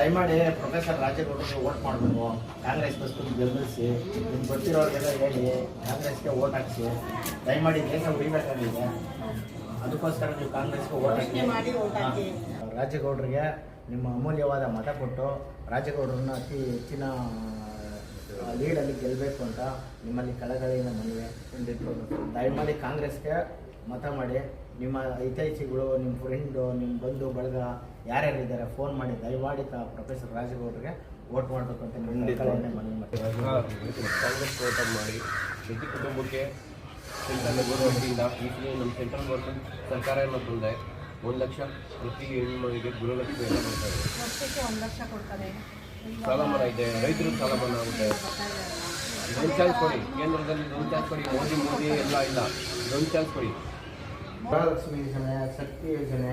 ದಯಮಾಡಿ professor ರಾಜೇಗೌಡರಿಗೆ vote ಮಾಡಬೇಕು ಕಾಂಗ್ರೆಸ್ ಬಸ್ಕೊಂಡು ಬೆಂಬಲಿಸಿ ನಿಮ್ಗೆ ಗೊತ್ತಿರೋರಿಗೆಲ್ಲ ಹೇಳಿ ಕಾಂಗ್ರೆಸ್ಗೆ ವೋಟ್ ಹಾಕಿಸಿ. ದಯಮಾಡಿ ದೇಶ ಉಳಿಬೇಕಾಗಿದೆ. ಅದಕ್ಕೋಸ್ಕರ ನೀವು ಕಾಂಗ್ರೆಸ್ಗೆ ವೋಟ್ ಹಾಕಿ. ಹಾಕಿ. ರಾಜೇಗೌಡರಿಗೆ ನಿಮ್ಮ ಅಮೂಲ್ಯವಾದ ಮತ ಕೊಟ್ಟು ರಾಜೇಗೌಡರನ್ನ ಅತಿ ಹೆಚ್ಚಿನ ಲೀಡಲ್ಲಿ ಗೆಲ್ಲಬೇಕು ಅಂತ ನಿಮ್ಮಲ್ಲಿ ಕಳಕಳಿಯಿಂದ ಮನವಿ. ದಯಮಾಡಿ ಕಾಂಗ್ರೆಸ್ಗೆ ಮತ ಮಾಡಿ ನಿಮ್ಮ ಹಿತೈಷಿಗಳು ನಿಮ್ಮ ಫ್ರೆಂಡು ನಿಮ್ಮ ಬಂಧು ಬಳಗ ಯಾರ್ಯಾರಿದ್ದಾರೆ ಫೋನ್ ಮಾಡಿ ದಯಮಾಡಿ ತಾ ಪ್ರೊಫೆಸರ್ ರಾಜೇಗೌಡರಿಗೆ ವೋಟ್ ಮಾಡಬೇಕು ಅಂತ ಮನವಿ ಕಾಂಗ್ರೆಸ್ ಓಟರ್ ಮಾಡಿ ಪ್ರತಿ ಕುಟುಂಬಕ್ಕೆ ಸೆಂಟ್ರಲ್ ಗೌರ್ಮೆಂಟಿಂದ ಈ ಸಲ ನಮ್ಮ ಸೆಂಟ್ರಲ್ ಗೌರ್ಮೆಂಟ್ ಸರ್ಕಾರ ಏನು ತಂದೆ ಒಂದು ಲಕ್ಷ ಪ್ರತಿ ಹೆಣ್ಮಗಳಿಗೆ ಗೃಹಲಕ್ಷ್ಮಿ ಎಲ್ಲ ಬರ್ತಾರೆ ಸಾಲ ಮನ್ನಾ ಇದೆ ರೈತರು ಸಾಲ ಮನ್ನಾ ಆಗುತ್ತೆ. ಒಂದು ಚಾನ್ಸ್ ಕೊಡಿ ಕೇಂದ್ರದಲ್ಲಿ ಒಂದು ಚಾನ್ಸ್ ಕೊಡಿ ಮೋದಿ ಮೋದಿ ಎಲ್ಲ ಇಲ್ಲ. ಒಂದು ಚಾನ್ಸ್ ಕೊಡಿ. ಗೃಹಲಕ್ಷ್ಮಿ ಯೋಜನೆ ಶಕ್ತಿ ಯೋಜನೆ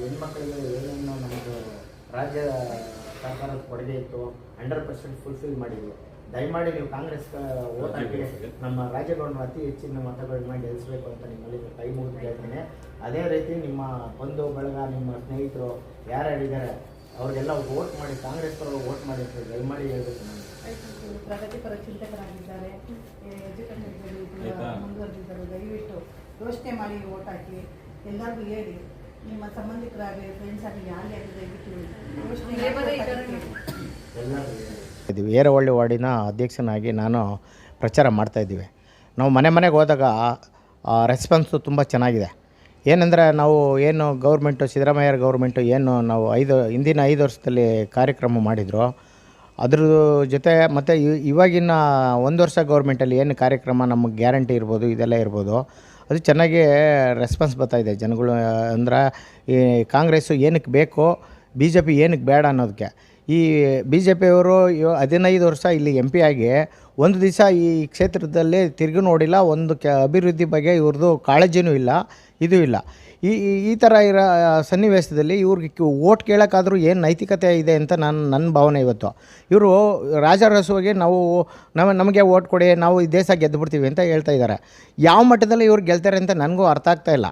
ಹೆಣ್ಮಕ್ಳಿಗೆ ಏನೇನು ನಮ್ಮದು ರಾಜ್ಯ ಸರ್ಕಾರ ಕೊಡುಗೆ ಇತ್ತು ಹಂಡ್ರೆಡ್ ಪರ್ಸೆಂಟ್ ಫುಲ್ಫಿಲ್ ಮಾಡಿದ್ವಿ. ದಯಮಾಡಿ ನೀವು ಕಾಂಗ್ರೆಸ್ ಓಟ್ ಹಾಕಿ ನಮ್ಮ ರಾಜ್ಯಗಳನ್ನು ಅತಿ ಹೆಚ್ಚಿನ ಮತಗಳನ್ನ ಗೆಲ್ಲಿಸಬೇಕು ಅಂತ ನಿಮ್ಮಲ್ಲಿ ಕೈ ಮುಗಿದು ಕೇಳ್ತೇನೆ ಅದೇ ರೀತಿ ನಿಮ್ಮ ಬಂಧು ಬಳಗ ನಿಮ್ಮ ಸ್ನೇಹಿತರು ಯಾರ್ಯಾರಿದ್ದಾರೆ ಅವ್ರಿಗೆಲ್ಲ ವೋಟ್ ಮಾಡಿ ಕಾಂಗ್ರೆಸ್ ಪರ ವೋಟ್ ಮಾಡಿ ಅಂತ ದಯಮಾಡಿ ಹೇಳ್ಬೇಕು ನಾನು. ಪ್ರಗತಿಪರ ಚಿಂತಕರಾಗಿದ್ದಾರೆ. ಮುಂದುವರೆದಿದ್ದಾರೆ. ದಯವಿಟ್ಟು ಯೋಚನೆ ಮಾಡಿ ಓಟ್ ಹಾಕಿ ಎಲ್ಲರಿಗೂ ಹೇಳಿ ನಿಮ್ಮ ಸಂಬಂಧಿಕರಾಗಲಿ ಫ್ರೆಂಡ್ಸ್ ಆಗಲಿ ಯಾರೇ ಇದ್ದೀವಿ ಏರವಳ್ಳಿ ವಾರ್ಡಿನ ಅಧ್ಯಕ್ಷನಾಗಿ ನಾನು ಪ್ರಚಾರ ಮಾಡ್ತಾಯಿದ್ದೀವಿ ನಾವು ಮನೆ ಮನೆಗೆ ಹೋದಾಗ ರೆಸ್ಪಾನ್ಸು ತುಂಬ ಚೆನ್ನಾಗಿದೆ. ಏನಂದರೆ ನಾವು ಏನು ಗೌರ್ಮೆಂಟು ಸಿದ್ದರಾಮಯ್ಯರ ಗೌರ್ಮೆಂಟು ಏನು ನಾವು ಐದು ಹಿಂದಿನ ಐದು ವರ್ಷದಲ್ಲಿ ಕಾರ್ಯಕ್ರಮ ಮಾಡಿದ್ರು. ಅದ್ರ ಜೊತೆ ಮತ್ತು ಇವಾಗಿನ ಒಂದು ವರ್ಷ ಗೌರ್ಮೆಂಟಲ್ಲಿ ಏನು ಕಾರ್ಯಕ್ರಮ ನಮಗೆ ಗ್ಯಾರಂಟಿ ಇರ್ಬೋದು ಇದೆಲ್ಲ ಇರ್ಬೋದು. ಅದು ಚೆನ್ನಾಗಿ ರೆಸ್ಪಾನ್ಸ್ ಬರ್ತಾಯಿದೆ ಜನಗಳು ಅಂದ್ರೆ ಈ ಕಾಂಗ್ರೆಸ್ಸು ಏನಕ್ಕೆ ಬೇಕು ಬಿ ಜೆ ಪಿ ಏನಕ್ಕೆ ಬೇಡ ಅನ್ನೋದಕ್ಕೆ ಈ ಬಿ ಜೆ ಪಿಯವರು ಹದಿನೈದು ವರ್ಷ ಇಲ್ಲಿ ಎಂ ಪಿ ಆಗಿ ಒಂದು ದಿವಸ ಈ ಕ್ಷೇತ್ರದಲ್ಲಿ ತಿರುಗಿ ನೋಡಿಲ್ಲ, ಒಂದು ಕೆ ಅಭಿವೃದ್ಧಿ ಬಗ್ಗೆ ಇವ್ರದ್ದು ಕಾಳಜಿನೂ ಇಲ್ಲ, ಇದು ಇಲ್ಲ. ಈ, ಈ- ಥರ ಇರೋ ಸನ್ನಿವೇಶದಲ್ಲಿ ಇವ್ರಿಗೆ ಓಟ್ ಕೇಳೋಕ್ಕಾದರೂ ಏನು ನೈತಿಕತೆ ಇದೆ ಅಂತ ನನ್ನ ನನ್ನ ಭಾವನೆ ಇವತ್ತು. ಇವರು ರಾಜರಸವಾಗಿ ನಾವು ನಮ್ಮ ನಮಗೆ ಓಟ್ ಕೊಡಿ, ನಾವು ಈ ದೇಶ ಗೆದ್ದು ಬಿಡ್ತೀವಿ ಅಂತ ಹೇಳ್ತಾ ಇದ್ದಾರೆ ಯಾವ ಮಟ್ಟದಲ್ಲಿ ಇವ್ರು ಗೆಲ್ತಾರೆ ಅಂತ ನನಗೂ ಅರ್ಥ ಆಗ್ತಾ ಇಲ್ಲ.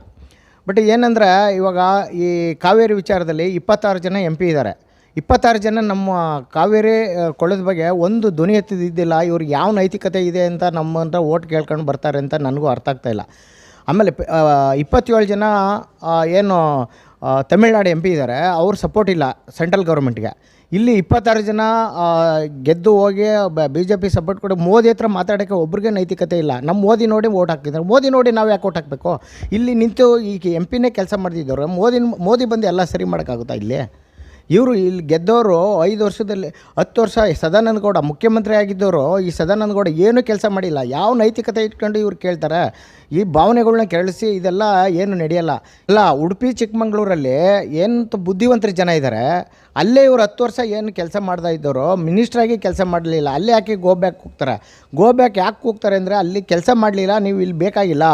ಬಟ್ ಏನಂದರೆ ಇವಾಗ ಈ ಕಾವೇರಿ ವಿಚಾರದಲ್ಲಿ ಇಪ್ಪತ್ತಾರು ಜನ ಎಂ ಪಿ ಇದ್ದಾರೆ ಇಪ್ಪತ್ತಾರು ಜನ ನಮ್ಮ ಕಾವೇರಿ ಕೊಳ್ಳದ ಬಗ್ಗೆ ಒಂದು ಧ್ವನಿ ಎತ್ತಿದ್ದಿಲ್ಲ ಇವ್ರಿಗೆ ಯಾವ ನೈತಿಕತೆ ಇದೆ ಅಂತ ನಮ್ಮಂತ ಓಟ್ ಕೇಳ್ಕೊಂಡು ಬರ್ತಾರೆ ಅಂತ ನನಗೂ ಅರ್ಥ ಆಗ್ತಾ ಇಲ್ಲ. ಆಮೇಲೆ ಇಪ್ಪತ್ತೇಳು ಜನ ಏನು ತಮಿಳ್ನಾಡು ಎಂ ಪಿ ಇದ್ದಾರೆ. ಅವ್ರ ಸಪೋರ್ಟ್ ಇಲ್ಲ ಸೆಂಟ್ರಲ್ ಗೌರ್ಮೆಂಟ್ಗೆ ಇಲ್ಲಿ ಇಪ್ಪತ್ತಾರು ಜನ ಗೆದ್ದು ಹೋಗಿ, ಬಿ ಜೆ ಪಿ ಸಪೋರ್ಟ್ ಕೊಡಿ, ಮೋದಿ ಹತ್ರ ಮಾತಾಡೋಕ್ಕೆ ಒಬ್ರಿಗೆ ನೈತಿಕತೆ ಇಲ್ಲ. ನಮ್ಮ ಮೋದಿ ನೋಡಿ ಓಟ್ ಹಾಕಿದ್ರು ಮೋದಿ ನೋಡಿ ನಾವು ಯಾಕೆ ಓಟ್ ಹಾಕಬೇಕು? ಇಲ್ಲಿ ನಿಂತು ಈಗ ಎಂ ಪಿನೇ ಕೆಲಸ ಮಾಡ್ತಿದ್ದವ್ರು. ಮೋದಿ ಮೋದಿ ಬಂದು ಎಲ್ಲ ಸರಿ ಮಾಡೋಕ್ಕಾಗುತ್ತಾ ಇಲ್ಲಿ? ಇವರು ಇಲ್ಲಿ ಗೆದ್ದವರು ಐದು ವರ್ಷದಲ್ಲಿ, ಹತ್ತು ವರ್ಷ ಸದಾನಂದಗೌಡ ಮುಖ್ಯಮಂತ್ರಿ ಆಗಿದ್ದವರು ಈ ಸದಾನಂದಗೌಡ ಏನೂ ಕೆಲಸ ಮಾಡಿಲ್ಲ. ಯಾವ ನೈತಿಕತೆ ಇಟ್ಕೊಂಡು ಇವ್ರು ಕೇಳ್ತಾರೆ? ಈ ಭಾವನೆಗಳ್ನ ಕೆರಳಿಸಿ ಇದೆಲ್ಲ ಏನು ನಡೆಯಲ್ಲ. ಅಲ್ಲ, ಉಡುಪಿ, ಚಿಕ್ಕಮಂಗ್ಳೂರಲ್ಲಿ ಏನಂತ ಬುದ್ಧಿವಂತರ ಜನ ಇದ್ದಾರೆ ಅಲ್ಲೇ ಇವರು ಹತ್ತು ವರ್ಷ ಏನು ಕೆಲಸ ಮಾಡ್ತಾ ಇದ್ದವರು ಮಿನಿಸ್ಟ್ರಾಗಿ ಕೆಲಸ ಮಾಡಲಿಲ್ಲ, ಅಲ್ಲೇ ಯಾಕೆ ಗೋ ಬ್ಯಾಕ್ ಹೋಗ್ತಾರೆ? ಗೋ ಬ್ಯಾಕ್ ಯಾಕೆ ಹೋಗ್ತಾರೆ ಅಂದರೆ ಅಲ್ಲಿ ಕೆಲಸ ಮಾಡಲಿಲ್ಲ, ನೀವು ಇಲ್ಲಿ ಬೇಕಾಗಿಲ್ಲ.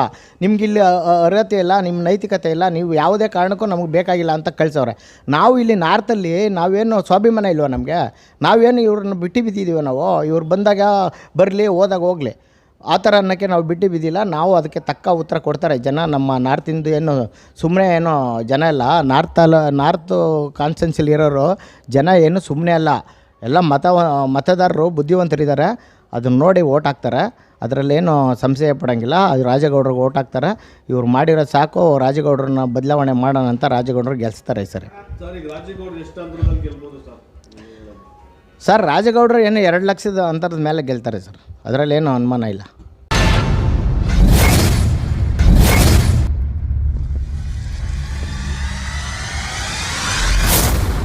ನಿಮ್ಗೆ ಇಲ್ಲಿ ಅರ್ಹತೆ ಇಲ್ಲ, ನಿಮ್ಮ ನೈತಿಕತೆ ಇಲ್ಲ, ನೀವು ಯಾವುದೇ ಕಾರಣಕ್ಕೂ ನಮಗೆ ಬೇಕಾಗಿಲ್ಲ ಅಂತ ಕಳಿಸೋರೆ ನಾವು ಇಲ್ಲಿ ನಾರ್ತಲ್ಲಿ ನಾವೇನು ಸ್ವಾಭಿಮಾನ ಇಲ್ವ ನಮಗೆ? ನಾವೇನು ಇವ್ರನ್ನ ಬಿಟ್ಟು ಬಿದ್ದಿದ್ದೀವಿ ನಾವು? ಇವ್ರು ಬಂದಾಗ ಬರಲಿ, ಹೋದಾಗ ಹೋಗಲಿ. ಆ ಥರ ಅನ್ನೋಕ್ಕೆ ನಾವು ಬಿಟ್ಟು ಬಿದ್ದಿಲ್ಲ. ನಾವು ಅದಕ್ಕೆ ತಕ್ಕ ಉತ್ತರ ಕೊಡ್ತಾರೆ ಜನ. ನಮ್ಮ ನಾರ್ತಿಂದು ಏನು ಸುಮ್ಮನೆ ಏನೋ ಜನ ಇಲ್ಲ. ನಾರ್ತಲ್ಲ ನಾರ್ತ್ ಕಾನ್ಸ್ಟೆನ್ಸಿಲಿ ಇರೋರು ಜನ ಏನು ಸುಮ್ಮನೆ ಅಲ್ಲ. ಎಲ್ಲ ಮತ, ಮತದಾರರು ಬುದ್ಧಿವಂತರಿದ್ದಾರೆ. ಅದನ್ನ ನೋಡಿ ಓಟ್ ಹಾಕ್ತಾರೆ. ಅದರಲ್ಲೇನು ಸಂಶಯ ಪಡೋಂಗಿಲ್ಲ. ಅದು ರಾಜಗೌಡ್ರಿಗೆ ಓಟ್ ಹಾಕ್ತಾರೆ. ಇವ್ರು ಮಾಡಿರೋ ಸಾಕು ರಾಜಗೌಡ್ರನ್ನ ಬದಲಾವಣೆ ಮಾಡೋಣ ಅಂತ ರಾಜೇಗೌಡರು ಗೆಲ್ಸ್ತಾರೆ ಸರ್? ಸರ್ ರಾಜೇಗೌಡರು ಏನು ಎರಡು ಲಕ್ಷದ ಅಂತರದ ಮೇಲೆ ಗೆಲ್ತಾರೆ ಸರ್. ಅದರಲ್ಲೇನು ಅನುಮಾನ ಇಲ್ಲ.